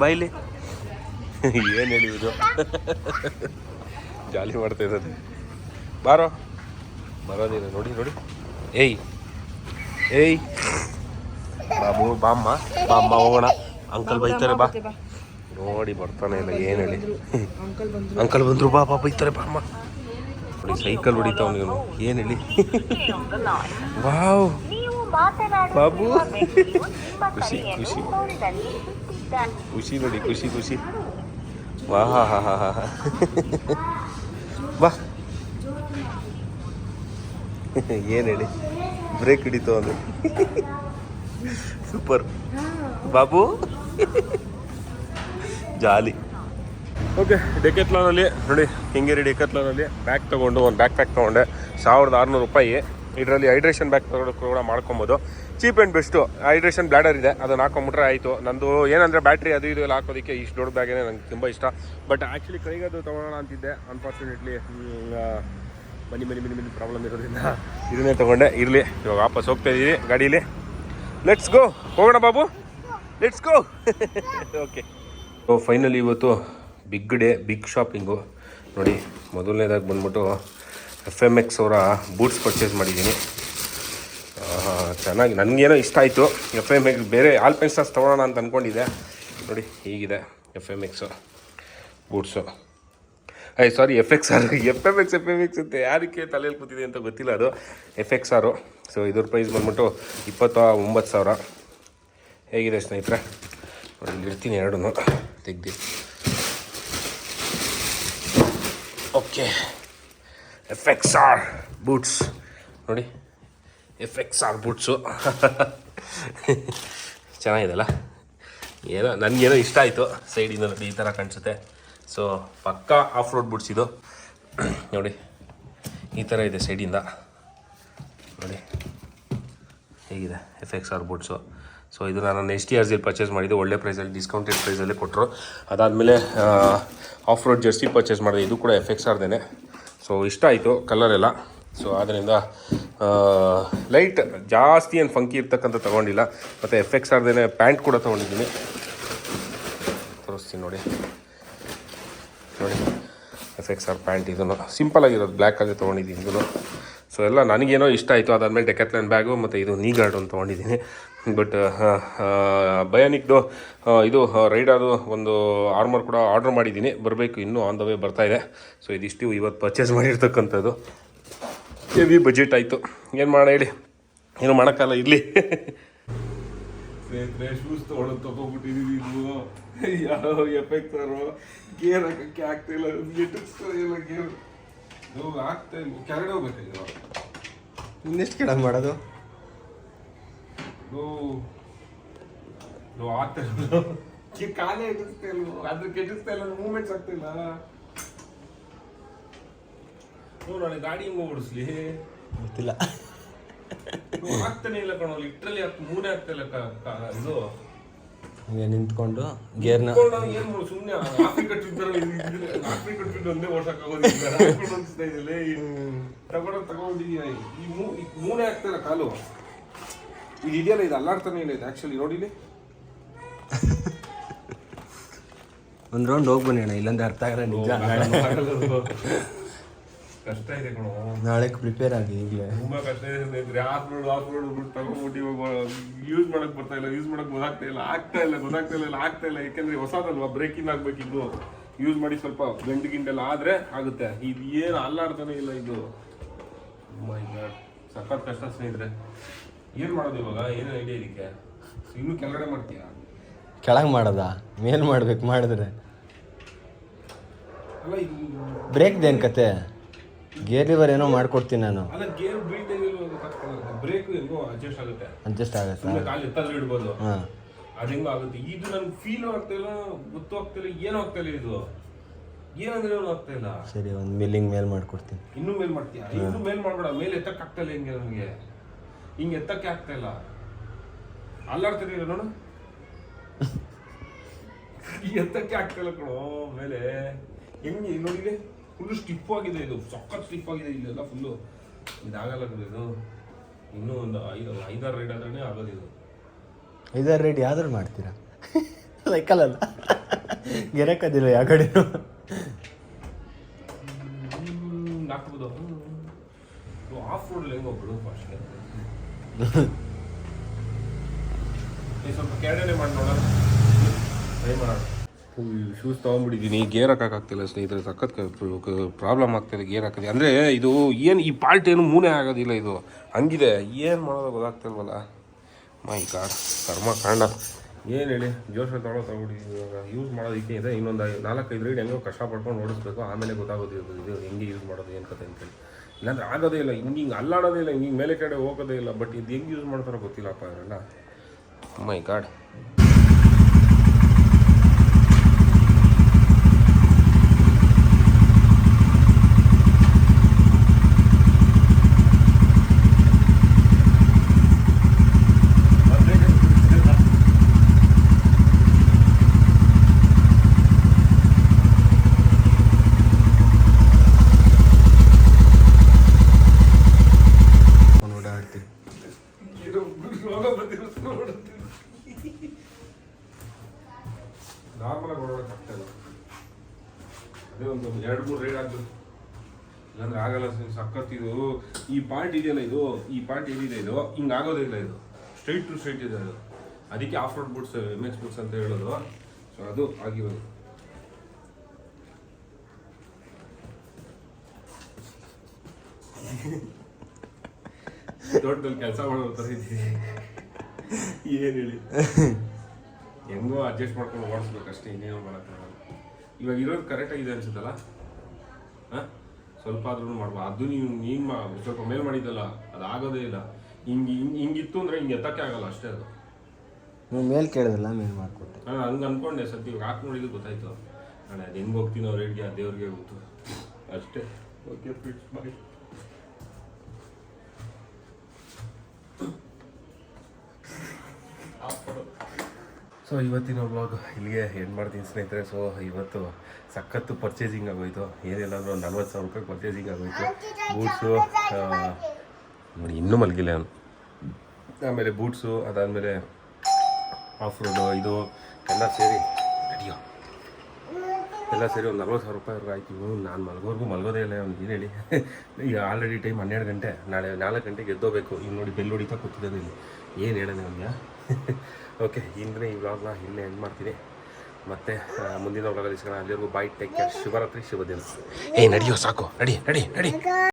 S1: ಬಾಯ್ಲಿ. ಏನು ಹೇಳಿದ್ರು? ಜಾಲಿ ಮಾಡ್ತಾ ಇದ್ದಾರೆ ಬಾರೋ. ಬರೋದಿಲ್ಲ ನೋಡಿ ನೋಡಿ. ಏಯ್ ಏಯ್. ಬಾಬು ಬಾಮ್ಮ ಬಾಮ್ಮ ಹೋಗೋಣ. ಅಂಕಲ್ ಬೈತಾರೆ ಬಾ. ನೋಡಿ ಬರ್ತಾನೆ ಇಲ್ಲ ಏನು ಹೇಳಿ. ಅಂಕಲ್ ಬಂದ್ರು. ಬಾ ಬಾ ಬೈತಾರೆ ಬಾಮ್ಮ. ನೋಡಿ, ಸೈಕಲ್ ಹೊಡಿತಾವ್ ನೀವು ಏನು ಹೇಳಿ? ವಾವ್. ಬಾಬು. ಖುಷಿ ಖುಷಿ. ಖುಷಿ ನೋಡಿ, ಖುಷಿ ಖುಷಿ. ವಾ, ಹಾ ಹಾ ಹಾ ಹಾ ಬಾ ಏನು ಹೇಳಿ? ಬ್ರೇಕ್ ಹಿಡಿತು ಅಂದ್ರೆ ಸೂಪರ್. ಬಾಬು. ಜಾಲಿ. ಓಕೆ ಡೆಕೆತ್ಲಾನಲ್ಲಿ ನೋಡಿ ಹಿಂಗೇರಿ ಡೆಕೆತ್ಲಾನಲ್ಲಿ ಬ್ಯಾಗ್ ತೊಗೊಂಡು, ಒಂದು ಬ್ಯಾಗ್ ಪ್ಯಾಕ್ ತೊಗೊಂಡೆ, ಸಾವಿರದ ಆರುನೂರು ರೂಪಾಯಿ. ಇದರಲ್ಲಿ ಹೈಡ್ರೇಷನ್ ಬ್ಯಾಗ್ ತೊಗೊಳಕ್ಕೆ ಕೂಡ ಮಾಡ್ಕೊಬೋದು. Cheap and best hydration bladder ಇದೆ, ಅದನ್ನು ಹಾಕೊಂಬಿಟ್ರೆ ಆಯಿತು. ನಂದು ಏನಂದರೆ ಬ್ಯಾಟ್ರಿ ಅದು ಇದು ಎಲ್ಲ ಹಾಕೋದಕ್ಕೆ ಇಷ್ಟು ದೊಡ್ಡ ಬ್ಯಾಗೇ ನಂಗೆ ತುಂಬ ಇಷ್ಟ. ಬಟ್ ಆ್ಯಕ್ಚುಲಿ ಕೈಗದು ಅದು ತೊಗೊಳೋಣ ಅಂತಿದ್ದೆ ಅನ್ಫಾರ್ಚುನೇಟ್ಲಿ ಮನಿ ಮನಿ ಮನಿ ಮನಿ ಪ್ರಾಬ್ಲಮ್ ಇರೋದ್ರಿಂದ ಇದನ್ನೇ ತೊಗೊಂಡೆ. ಇರಲಿ, ಇವಾಗ ವಾಪಸ್ ಹೋಗ್ತಾ ಇದ್ದೀವಿ ಗಾಡೀಲಿ. ಲೆಟ್ಸ್ ಗೋ ಹೋಗೋಣ Babu. Let's go okay so finally ಇವತ್ತು ಬಿಗ್ ಡೇ ಬಿಗ್ ಶಾಪಿಂಗು ನೋಡಿ, ಮೊದಲನೇದಾಗಿ ಬಂದ್ಬಿಟ್ಟು ಎಫ್ ಎಂ ಎಕ್ಸ್ ಅವರ ಬೂಟ್ಸ್ ಪರ್ಚೇಸ್ ಮಾಡಿದ್ದೀನಿ. ಚೆನ್ನಾಗಿ ನನಗೇನೋ ಇಷ್ಟ ಆಯಿತು. ಎಫ್ ಎಂ ಎಕ್ಸ್ ಬೇರೆ ಆಲ್ ಪೆನ್ಸಸ್ ತೊಗೊಳೋಣ ಅಂತ ಅಂದ್ಕೊಂಡಿದ್ದೆ ನೋಡಿ, ಹೀಗಿದೆ F M X boots I sorry F X R F M X F M X ಅಂತ ಯಾರಕ್ಕೆ ತಲೆಯಲ್ಲಿ ಕೂತಿದೆ ಅಂತ ಗೊತ್ತಿಲ್ಲ ಅದು. ಎಫ್ ಎಕ್ಸ್ ಆರು ಸೊ ಇದ್ರ ಪ್ರೈಸ್ ಬಂದ್ಬಿಟ್ಟು ಇಪ್ಪತ್ತ, ಒಂಬತ್ತು ಸಾವಿರ. ಹೇಗಿದೆ ಸ್ನೇಹಿತರೆ? ಇರ್ತೀನಿ ಎರಡೂ ತೆಗ್ದು. Okay. F X R boots ನೋಡಿ. ಎಫ್ ಎಕ್ಸ್ ಆರ್ ಬೂಟ್ಸು ಚೆನ್ನಾಗಿದೆಲ್ಲ ಏನೋ, ನನಗೇನೋ ಇಷ್ಟ ಆಯಿತು. ಸೈಡಿಂದ ಈ ಥರ ಕಾಣಿಸುತ್ತೆ. ಸೊ ಪಕ್ಕಾ ಆಫ್ ರೋಡ್ ಬೂಟ್ಸ್ ಇದು. ನೋಡಿ. ಈ ಥರ ಇದೆ ಸೈಡಿಂದ ನೋಡಿ. ಹೇಗಿದೆ F X R boots so ಇದು ನಾನು ಎಸ್ ಟಿ ಆರ್ ಜಿಯಲ್ಲಿ ಪರ್ಚೇಸ್ ಮಾಡಿದ್ದು. ಒಳ್ಳೆ ಪ್ರೈಸಲ್ಲಿ ಡಿಸ್ಕೌಂಟೆಡ್ ಪ್ರೈಸಲ್ಲೇ ಕೊಟ್ಟರು ಅದಾದಮೇಲೆ ಆಫ್ ರೋಡ್ ಜರ್ಸಿ ಪರ್ಚೇಸ್ ಮಾಡಿದೆ. ಇದು ಕೂಡ ಎಫ್ ಎಕ್ಸ್ ಸೊ ಇಷ್ಟ ಆಯಿತು ಕಲರ್ ಎಲ್ಲ. ಸೊ ಆದ್ದರಿಂದ ಲೈಟ್ ಜಾಸ್ತಿ ಏನು ಫಂಕಿ ಇರ್ತಕ್ಕಂಥ ತೊಗೊಂಡಿಲ್ಲ. ಮತ್ತು ಎಫ್ ಎಕ್ಸ್ ಪ್ಯಾಂಟ್ ಕೂಡ ತೊಗೊಂಡಿದ್ದೀನಿ. ತೋರಿಸ್ತೀನಿ ನೋಡಿ. ನೋಡಿ ಎಫ್ ಎಕ್ಸ್ ಆರ್ ಪ್ಯಾಂಟ್ ಇದನ್ನು ಸಿಂಪಲ್ ಆಗಿರೋದು ಬ್ಲ್ಯಾಕಲ್ಲಿ ತೊಗೊಂಡಿದ್ದೀನಿ ಇದನ್ನು ಸೊ ಎಲ್ಲ ನನಗೇನೋ ಇಷ್ಟ ಆಯಿತು. ಅದಾದಮೇಲೆ ಡೆಕೆತ್ಲನ್ ಬ್ಯಾಗು ಮತ್ತು ಇದು ನೀ ಗಾರ್ಡ್ ಒಂದು ತೊಗೊಂಡಿದ್ದೀನಿ. ಬಟ್ ಬಯಾನಿಕ್ದು ಇದು ರೈಡಾದು ಒಂದು ಆರ್ಮರ್ ಕೂಡ ಆರ್ಡ್ರ್ ಮಾಡಿದ್ದೀನಿ. ಬರಬೇಕು ಇನ್ನೂ ಆನ್ ದ ವೇ ಬರ್ತಾ ಇದೆ. ಸೊ ಇದಿಷ್ಟು ಇವತ್ತು ಪರ್ಚೇಸ್ ಮಾಡಿರ್ತಕ್ಕಂಥದ್ದು. ಹೆವಿ ಬಜೆಟ್ ಆಯಿತು. ಏನು ಮಾಡ ಹೇಳಿ? ಏನು ಮಾಡೋಕ್ಕಲ್ಲ ಇರಲಿ ಶೂಸ್ ತೊಗೊಳೋದು ತಗೋಬಿಟ್ಟಿದೀವಿ ಇದು ಯಾವ ಎಫೆಕ್ಟ್ ಗೇರ್ ಹಾಕಕ್ಕೆ ಆಗ್ತಾಯಿಲ್ಲ ಇಲ್ಲ. ಗೇರ್ ಆಗ್ತಾ ಇಲ್ಲ. ಹೋಗ್ಬೇಕಾಗಿರೋ
S3: ಇನ್ನೆಷ್ಟು ಕೆಳಗೆ ಮಾಡೋದು?
S1: ಇದು ಇದು ಆಗ್ತಾ ಇಲ್ಲ ಈ ಕಾಲೇ ಎಟ್ಟಿಸ್ತಾ ಇಲ್ಲ ಅದು ಕೆಟ್ಟಿಸ್ತಾ ಇಲ್ಲ ಮೂಮೆಂಟ್ಸ್ ಆಗ್ತಿಲ್ಲ ಇಲ್ಲ. ನೋಡು ನಾಳೆ ಗಾಡಿ ಹೆಂಗ್ ಓಡಿಸ್ಲಿ.
S3: ಗೊತ್ತಿಲ್ಲ.
S1: ಆಗ್ತಾನೆ ಇಲ್ಲ ಕಣೋ ಲಿಟ್ರಲಿ ಆಗ್ತಾ ಇಲ್ಲ ಕ- ಕ- ಇದು.
S3: ಹಂಗೆ ನಿಂತ್ಕೊಂಡು ಗೇರ್ನ
S1: ಏನು ಸುಮ್ಮನೆ ಆಫ್ರಿಕಾ ಟ್ರಿಪ್ ಆಫ್ರಿಕಾ ಟ್ರಿಪ್ ಒಂದೇ ಓಡ್ಸಕ್ ಆಗೋದಿಲ್ಲ ತಗೊಂಡೋಗ್ ತಗೊಂಡಿದೀಯ ಈ ಮೂನೇ ಆಗ್ತಾಯಿಲ್ಲ ಕಾಲು. ಇದು ಇದೆಯಲ್ಲ ಇದು ಅಲ್ಲಾಡ್ತಾನೆ ಇಲ್ಲ ಇದು ಆ್ಯಕ್ಚುಲಿ ನೋಡಿಲಿ
S3: ಒಂದು ರೌಂಡ್ ಹೋಗಿ ಬನ್ನಿ ಅಣ್ಣ ಇಲ್ಲಂದ್ರೆ ಅರ್ಥ ಆಗಲ್ಲ ನಿಜ.
S1: ಕಷ್ಟ ಇದೆ ಕಣೋ.
S3: ನಾಳೆ ಪ್ರಿಪೇರ್ ಆಗಿ ಈಗಲೇ.
S1: ತುಂಬಾ ಕಷ್ಟ ಇದೆ ಸ್ನೇಹಿತರೆ ಆಫ್ ರೋಡ್ ಆಫ್ ರೋಡ್ ಬಿಟ್ಟು ತಗೊಂಡ್ಬಿಟ್ಟು ಇವಾಗ ಯೂಸ್ ಮಾಡಕ್ ಬರ್ತಾ ಇಲ್ಲ ಯೂಸ್ ಮಾಡಕ್ ಗೊತ್ತಾಗ್ತಾ ಇಲ್ಲ ಆಗ್ತಾ ಇಲ್ಲ ಗೊತ್ತಾಗ್ತಾ ಇಲ್ಲ ಆಗ್ತಾ ಇಲ್ಲ. ಯಾಕಂದ್ರೆ ಹೊಸದಲ್ವಾ ಬ್ರೇಕಿಂಗ್ ಆಗ್ಬೇಕಿದ್ದು ಯೂಸ್ ಮಾಡಿ ಸ್ವಲ್ಪ ಗಂಡು ಗಿಂಡೆಲ್ಲ ಆದ್ರೆ ಆಗುತ್ತೆ. ಇದು ಏನು ಅಲ್ಲಾಡ್ತಾನೆ ಇಲ್ಲ ಇದು. ಮೈ ಗಾಡ್ ಸಖತ್ ಕಷ್ಟ ಸ್ನೇಹಿತರೆ. ಏನ್ ಮಾಡೋದು ಇವಾಗ? ಏನು ಐಡಿಯಾ ಇದಕ್ಕೆ? ಇನ್ನು ಕೆಳಗಡೆ ಮಾಡ್ತೀಯಾ?
S3: ಕೆಳಗೆ ಮಾಡೋದಾ? ಮೇಲ್ ಮಾಡ್ಬೇಕು ಮಾಡಿದ್ರೆ.
S1: ಅಲ್ಲ ಇದು
S3: ಬ್ರೇಕ್ದೇನು ಕತೆ? ಗೇರ್ ಲಿವರ್ ಏನೋ ಮಾಡ್ಕೊಡ್ತೀನಿ ನಾನು.
S1: ಅಲ್ಲ ಗೇರ್ ಬೀಳ್ದಂಗೆ ಬ್ರೇಕ್ ಹೆಂಗೋ ಅಡ್ಜಸ್ಟ್ ಆಗುತ್ತೆ.
S3: ಅಡ್ಜಸ್ಟ್ ಆಗುತ್ತೆ.
S1: ಸುಮ್ಮನೆ ಕಾಲು ಎತ್ತಾದ್ರೂ ಇಡ್ಬೋದು.
S3: ಹಾಂ.
S1: ಅದು ಹೆಂಗೋ ಆಗುತ್ತೆ? ಇದು ನನ್ಗೆ ಫೀಲ್ ಆಗ್ತಾ ಇಲ್ಲ ಗೊತ್ತು ಆಗ್ತಾ ಇಲ್ಲ ಏನು ಆಗ್ತಾ ಇಲ್ಲ ಇದು. ಏನಂದ್ರೆ ಏನು ಆಗ್ತಾ ಇಲ್ಲ.
S3: ಸರಿ ಒಂದು ಮಿಲ್ಲಿಂಗ್ ಮೇಲ್ ಮಾಡ್ಕೊಡ್ತೀನಿ.
S1: ಇನ್ನೂ ಮೇಲ್ ಮಾಡ್ತೀಯಾ? ಇನ್ನೂ ಮೇಲ್ ಮಾಡ್ಬೇಡ. ಮೇಲೆ ಎತ್ತಕ್ಕೆ ಆಗ್ತಾ ಇಲ್ಲ ಹಿಂಗೆ ನನಗೆ? ಹಿಂಗೆ ಎತ್ತಕ್ಕೆ ಆಗ್ತಾ ಇಲ್ಲ. ಅಲ್ಲಾಡ್ತೀನಿ ನೋಡು. ಎತ್ತಕ್ಕೆ ಆಗ್ತಾ ಇಲ್ಲ ಕಣೋ ಮೇಲೆ. ಹೆಂಗೆ ನೋಡಿದೆ ಫುಲ್ಲು ಸ್ಟಿಫ್ ಆಗಿದೆ ಇದು. ಸಖತ್ ಸ್ಟಿಫ್ ಆಗಿದೆ ಇಲ್ಲೆಲ್ಲ ಫುಲ್ಲು ಇದಾಗಲ್ಲ ಕಣ ಇದು. ಇನ್ನೂ ಒಂದು ಐದು ಐದಾರು ರೈಡ್ ಆದ್ರೆ ಆಗೋದು ಇದು.
S3: ಐದಾರು ರೈಡ್ ಯಾವ್ದಾರು ಮಾಡ್ತೀರಾ? ಸೈಕಲಲ್ಲ ಗೆರಕದಿಲ್ಲ ಯಾವ
S1: ಕಡೆ? ಹಾಕ್ಬೋದು ಆಫ್ ರೋಡ್ ಹೆಂಗೆ ಹೋಗ್ಬಿಡು ಫಾಸ್ಟ್ ಸ್ವಲ್ಪ ಕೆಳಗಡೆ ಮಾಡಿ ನೋಡೋಣ. ಟ್ರೈ ಮಾಡೋಣ. ಶೂಸ್ ತೊಗೊಂಡ್ಬಿಟ್ಟಿದ್ದೀನಿ. ಗೇರ್ ಹಾಕೋಕ್ಕಾಗ್ತಿಲ್ಲ ಸ್ನೇಹಿತರೆ. ಸಖತ್ ಪ್ರಾಬ್ಲಮ್ ಆಗ್ತಿದೆ ಗೇರ್ ಹಾಕೋದು. ಅಂದರೆ ಇದು ಏನು ಈ ಪಾಲ್ಟ್ ಏನು ಮೂನೇ ಆಗೋದಿಲ್ಲ ಇದು. ಹಂಗಿದೆ. ಏನು ಮಾಡೋದು ಗೊತ್ತಾಗ್ತಿಲ್ವಲ್ಲ? ಮೈ ಕಾರ್ ಕರ್ಮ ಕಾಂಡ ಏನು ಹೇಳಿ? ಜೋಶ ತೊಗೊಳೋ ತಗೊಬಿಟ್ಟಿದ್ದೀನಿ ಇವಾಗ. ಯೂಸ್ ಮಾಡೋದಕ್ಕೆ ಇದೆ. ಇನ್ನೊಂದು ನಾಲ್ಕೈದು ರೈಡ್ ಹೆಂಗೋ ಕಷ್ಟಪಡ್ಕೊಂಡು ಓಡಿಸ್ಬೇಕು. ಆಮೇಲೆ ಗೊತ್ತಾಗೋದು ಇದು ಇದು ಹೆಂಗೆ ಯೂಸ್ ಮಾಡೋದು ಏನು ಕತೆ ಅಂತೇಳಿ ಇಲ್ಲಾಂದ್ರೆ ಆಗೋದೇ ಇಲ್ಲ, ಹಿಂಗೆ ಹಿಂಗೆ ಅಲ್ಲಾಡೋದೇ ಇಲ್ಲ, ಹಿಂಗೆ ಮೇಲೆ ಕಡೆ ಹೋಗೋದೇ ಇಲ್ಲ ಬಟ್ ಇದು ಹೆಂಗೆ ಯೂಸ್ ಮಾಡ್ತಾರೋ ಗೊತ್ತಿಲ್ಲಪ್ಪ ಅವರೆಲ್ಲ ಮೈ ಗಾಡ್ ಓಡಾಡ್ತೀನಿ ನಾರ್ಮಲ್ ಆಗಿ ಓಡಾಡಕ್ಕೆ ಆಗ್ತಾ ಇಲ್ಲ ಅದೇ ಒಂದು ಎರಡು ಮೂರು ರೈಡ್ ಆಗ್ಬೇಕು ಇಲ್ಲಾಂದ್ರೆ ಆಗಲ್ಲ ಸರ್ ಸಖತ್ ಇದು ಈ ಪಾಯಿಂಟ್ ಇದೆಯಲ್ಲ ಇದು? ಈ ಪಾಯಿಂಟ್ ಏನಿದೆ ಇದು? ಹಿಂಗೆ ಆಗೋದಿಲ್ಲ ಇದು. ಸ್ಟ್ರೈಟ್ ಟು ಸ್ಟ್ರೈಟ್ ಇದೆ ಅದು. ಅದಕ್ಕೆ off road boots M X boots ಅಂತ ಹೇಳೋದು. ಸೊ ಅದು ಆಗಿರೋದು ತೋಟದಲ್ಲಿ ಕೆಲಸ ಮಾಡೋ ಥರ ಇದ್ದೀವಿ ಏನು ಹೇಳಿ? ಹೆಂಗೋ ಅಡ್ಜಸ್ಟ್ ಮಾಡ್ಕೊಂಡು ಓಡಿಸ್ಬೇಕಷ್ಟೇ ಇನ್ನೇನೋ ಮಾಡೋಕ್ಕಾಗಲ್ಲ ಇವಾಗ ಇರೋದು ಕರೆಕ್ಟಾಗಿದೆ ಅನ್ಸುತ್ತಲ್ಲ? ಹಾಂ? ಸ್ವಲ್ಪ ಆದ್ರೂ ಮಾಡ್ಬೋದು. ಅದು ನೀವು ನೀವು ಸ್ವಲ್ಪ ಮೇಲ್ ಮಾಡಿದ್ದಲ್ಲ ಅದು ಆಗೋದೇ ಇಲ್ಲ. ಹಿಂಗೆ ಹಿಂಗೆ ಹಿಂಗಿತ್ತು ಅಂದರೆ ಹಿಂಗೆ ಎತ್ತಕ್ಕೆ ಆಗಲ್ಲ ಅಷ್ಟೇ ಅದು.
S3: ನೀವು ಮೇಲ್ ಕೇಳಿದಲ್ಲ ಮೇಲ್ ಮಾಡಿಕೊಟ್ಟೆ.
S1: ನಾನು ಹಂಗೆ ಅಂದ್ಕೊಂಡೆ ಸದ್ಯ ಇವಾಗ ಹಾಕಿ ನೋಡಿದ್ದು ಗೊತ್ತಾಯ್ತು. ನಾಳೆ ಅದು ಹೆಂಗೆ ಹೋಗ್ತೀನೋ ರೇಟ್ಗೆ ಆ ದೇವ್ರಿಗೆ ಗೊತ್ತು. ಅಷ್ಟೇ. ಓಕೆ ಫಿಟ್ಸ್ ಬಾಯ್ ಸೊ ಇವತ್ತಿನ ಬ್ಲಾಗ್ ಇಲ್ಲಿಗೆ ಎಂಡ್ ಮಾಡ್ತೀನಿ ಸ್ನೇಹಿತರೆ. ಸೊ ಇವತ್ತು ಸಖತ್ತು ಪರ್ಚೇಸಿಂಗ್ ಆಗೋಯ್ತು. ಏನಿಲ್ಲ ಅಂದ್ರೆ ಒಂದು ನಲ್ವತ್ತು ಸಾವಿರ ರೂಪಾಯಿ ಪರ್ಚೇಸಿಂಗ್ ಆಗೋಯ್ತು. ಬೂಟ್ಸು ನೋಡಿ, ಇನ್ನೂ ಮಲಗಿಲ್ಲ ನಾನು. ಆಮೇಲೆ ಬೂಟ್ಸು ಅದಾದಮೇಲೆ ಆಫ್ ರೋಡು ಇದು ಎಲ್ಲ ಸೇರಿ ರೆಡಿಯೋ ಎಲ್ಲ ಸೇರಿ ಒಂದು ನಲ್ವತ್ತು ಸಾವಿರ ರೂಪಾಯಿ ಆಯ್ತು. ನಾನು ಮಲಗೋರ್ಗು ಮಲಗೋದೇ ಇಲ್ಲ ಅವ್ನು ಏನು ಹೇಳಿ? ಈಗ ಆಲ್ರೆಡಿ ಟೈಮ್ ಹನ್ನೆರಡು ಗಂಟೆ. ನಾಳೆ ನಾಲ್ಕು ಗಂಟೆಗೆ ಎದ್ದೋಬೇಕು ಈಗ ನೋಡಿ ಬೆಲ್ ಹೊಡಿತಾ ಕೂತಿದ್ದೇನೆ ಏನು ಹೇಳೋದು ಅವನಿಗೆ ಓಕೆ ಇಂದ್ರೆ ಈ ವ್ಲಾಗ್ನ ಇಲ್ಲೇ ಎಂಡ್ ಮಾಡ್ತೀನಿ. ಮತ್ತೆ ಮುಂದಿನ ವ್ಲಾಗಲ್ಲಿ ಸಿಗೋಣ. ಅಲ್ಲಿವರೆಗೂ ಬಾಯ್ ಟೇಕ್ ಕೇರ್ ಶುಭ ದಿನ. ಏ ನಡಿಯೋ, ಸಾಕು. ನಡಿ ನಡಿ ನಡಿ.